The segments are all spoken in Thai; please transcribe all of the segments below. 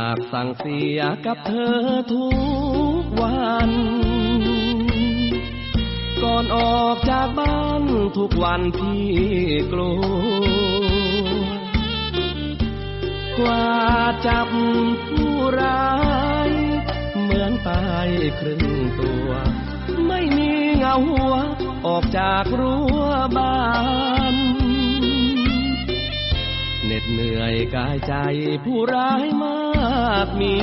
ากสั่งเสียกับเธอทุกวัน ก่อนออกจากบ้านทุกวันพี่กลัวกว่าจับผู้ร้าย เหมือนตายครึ่งตัว ไม่มีเงาหัว ออกจากรั้วบ้าน ดเหนื่อยกายใจผู้ร้ายมากมี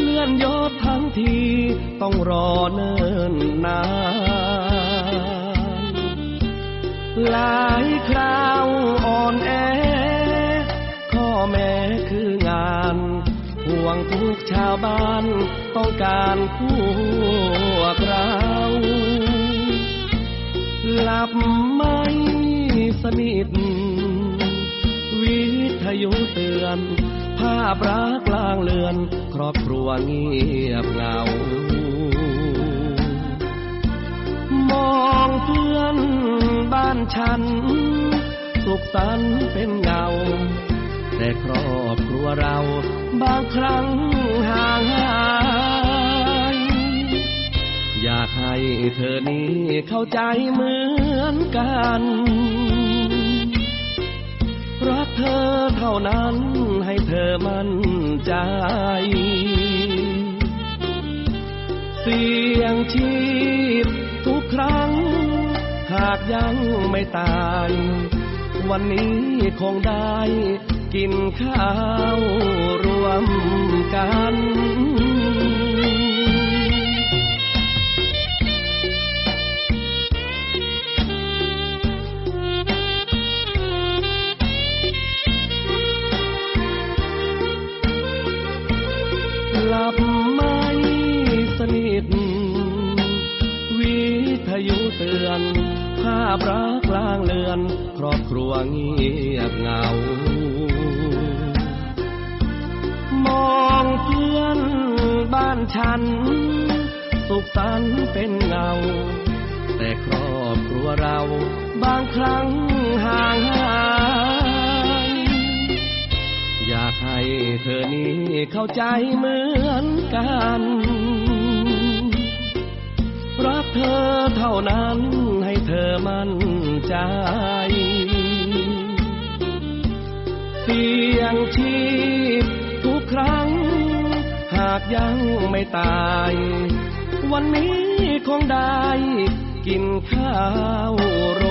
เลื่อนยศทั้งทีต้องรอเนิ่นนานหลายคราวอ่อนแอ ข้อแม้คืองานห่วงทุกชาวบ้านต้องการพวกเราหลับไม่ นิท วิทยุเตือน ภาพรักลางเลือน ครอบครัวเงียบเหงา มองเพื่อนบ้านฉัน สุขสันต์เป็นเงา แต่ครอบครัวเราบางครั้งห่างหายอยากให้เธอนี้เข้าใจเหมือนกัน เธอเท่านั้นให้เธอมั่นใจ เสียงชีพทุกครั้ง หากยังไม่ตาย วันนี้คงได้กินข้าว บไม่สนิท วิทยุเตือนภาพรักลางเลือน ครอบครัวเงียบเหงา มองเพื่อนบ้านฉัน สุขสันต์เป็นเงา แต่ครอบครัวเราบางครั้งากให้เธอนี้เข้าใจเหมือนกัน รักเธอเท่านั้นให้เธอมั่นใจ เสียงชีพทุกครั้ง หากยังไม่ตาย วันนี้คงได้กินข้าวร